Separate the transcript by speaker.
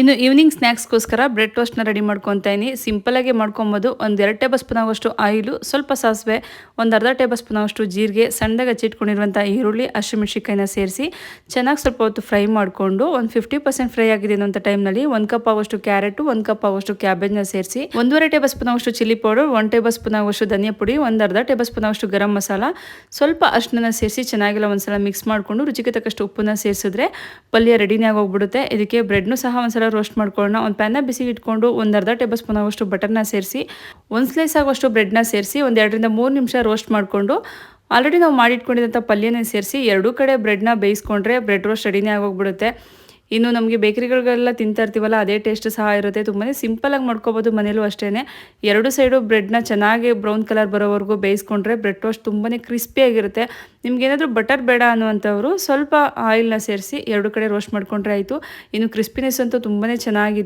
Speaker 1: ಇನ್ನು ಈವ್ನಿಂಗ್ ಸ್ನ್ಯಾಕ್ಸ್ಗೋಸ್ಕರ ಬ್ರೆಡ್ ಟೋಸ್ಟ್ನ ರೆಡಿ ಮಾಡ್ಕೊತಾ ಇದ್ದೀನಿ. ಸಿಂಪಲಾಗಿ ಮಾಡ್ಕೊಬೋದು. ಒಂದು ಎರಡು ಟೇಬಲ್ ಸ್ಪೂನ್ ಆಯಿಲು, ಸ್ವಲ್ಪ ಸಾಸಿವೆ, ಒಂದು ಅರ್ಧ ಟೇಬಲ್ ಸ್ಪೂನ್ ಜೀರಿಗೆ, ಸಣ್ಣದಾಗಿ ಹಚ್ಚಿಟ್ಕೊಂಡಿರುವಂಥ ಈರುಳ್ಳಿ ಹಸಿಮೆಣ್ಸಿಕಾಯಿನ ಸೇರಿಸಿ ಚೆನ್ನಾಗಿ ಸ್ವಲ್ಪ ಹೊತ್ತು ಫ್ರೈ ಮಾಡಿಕೊಂಡು ಒಂದು ಫಿಫ್ಟಿ ಪರ್ಸೆಂಟ್ ಫ್ರೈ ಆಗಿದೆ ಅನ್ನೋಂಥ ಟೈಮ್ನಲ್ಲಿ ಒಂದು ಕಪ್ ಆಗೋಷ್ಟು ಕ್ಯಾರೆಟು ಒಂದು ಕಪ್ ಆಗೋಷ್ಟು ಕ್ಯಾಬೇಜ್ನ ಸೇರಿಸಿ ಒಂದೂವರೆ tablespoon chilli powder one tablespoon ಆಗೋಷ್ಟು ಧನಿಯಾ ಪುಡಿ, ಒಂದು ಅರ್ಧ ಟೇಬಲ್ ಸ್ಪೂನ್ ಗರಂ ಮಸಾಲ, ಸ್ವಲ್ಪ ಅಷ್ಟನ್ನ ಸೇರಿಸಿ ಚೆನ್ನಾಗಿಲ್ಲ ಒಂದ್ಸಲ ಮಿಕ್ಸ್ ಮಾಡಿಕೊಂಡು ರುಚಿಗೆ ತಕ್ಕಷ್ಟು ಉಪ್ಪನ್ನ ಸೇರಿಸಿದ್ರೆ ಪಲ್ಯ ರೆಡಿನೇ ಆಗೋಗ್ಬಿಡುತ್ತೆ ಇದಕ್ಕೆ ಬ್ರೆಡ್ನು ಸಹ ಒಂದ್ಸಲ ರೋಸ್ಟ್ ಮಾಡ್ಕೊಳ್ಳೋಣ. ಒಂದು ಪ್ಯಾನ್ನ ಬಿಸಿ ಇಟ್ಕೊಂಡು ಒಂದು ಅರ್ಧ ಟೇಬಲ್ ಸ್ಪೂನ್ ಆಗೋಷ್ಟು ಬಟರ್ನ ಸೇರಿಸಿ, ಒಂದು ಸ್ಲೈಸ್ ಆಗೋಷ್ಟು ಬ್ರೆಡ್ನ ಸೇರಿಸಿ, ಒಂದು ಎರಡರಿಂದ ಮೂರು ನಿಮಿಷ ರೋಸ್ಟ್ ಮಾಡಿಕೊಂಡು ಆಲ್ರೆಡಿ ನಾವು ಮಾಡಿಟ್ಕೊಂಡಿದ್ದಂಥ ಪಲ್ಯನೇ ಸೇರಿಸಿ, ಎರಡೂ ಕಡೆ ಬ್ರೆಡ್ನ ಬೇಯಿಸ್ಕೊಂಡ್ರೆ ಬ್ರೆಡ್ ರೋಸ್ಟ್ ರೆಡಿನೇ ಆಗೋಗ್ಬಿಡುತ್ತೆ. ಇನ್ನು ನಮಗೆ ಬೇಕರಿಗಳಿಗೆಲ್ಲ ತಿಂತಾ ಇರ್ತೀವಲ್ಲ, ಅದೇ ಟೇಸ್ಟ್ ಸಹ ಇರುತ್ತೆ. ತುಂಬಾ ಸಿಂಪಲಾಗಿ ಮಾಡ್ಕೋಬೋದು ಮನೇಲೂ ಅಷ್ಟೇ ಎರಡು ಸೈಡು ಬ್ರೆಡ್ನ ಚೆನ್ನಾಗಿ ಬ್ರೌನ್ ಕಲರ್ ಬರೋವರೆಗೂ ಬೇಯಿಸ್ಕೊಂಡ್ರೆ ಬ್ರೆಡ್ ಟೋಸ್ಟ್ ತುಂಬಾ ಕ್ರಿಸ್ಪಿಯಾಗಿರುತ್ತೆ ನಿಮ್ಗೇನಾದರೂ ಬಟರ್ ಬೇಡ ಅನ್ನುವಂಥವ್ರು ಸ್ವಲ್ಪ ಆಯಿಲ್ನ ಸೇರಿಸಿ ಎರಡು ಕಡೆ ರೋಸ್ಟ್ ಮಾಡ್ಕೊಂಡ್ರೆ ಆಯಿತು. ಇನ್ನು ಕ್ರಿಸ್ಪಿನೆಸ್ ಅಂತೂ ತುಂಬಾ ಚೆನ್ನಾಗಿದೆ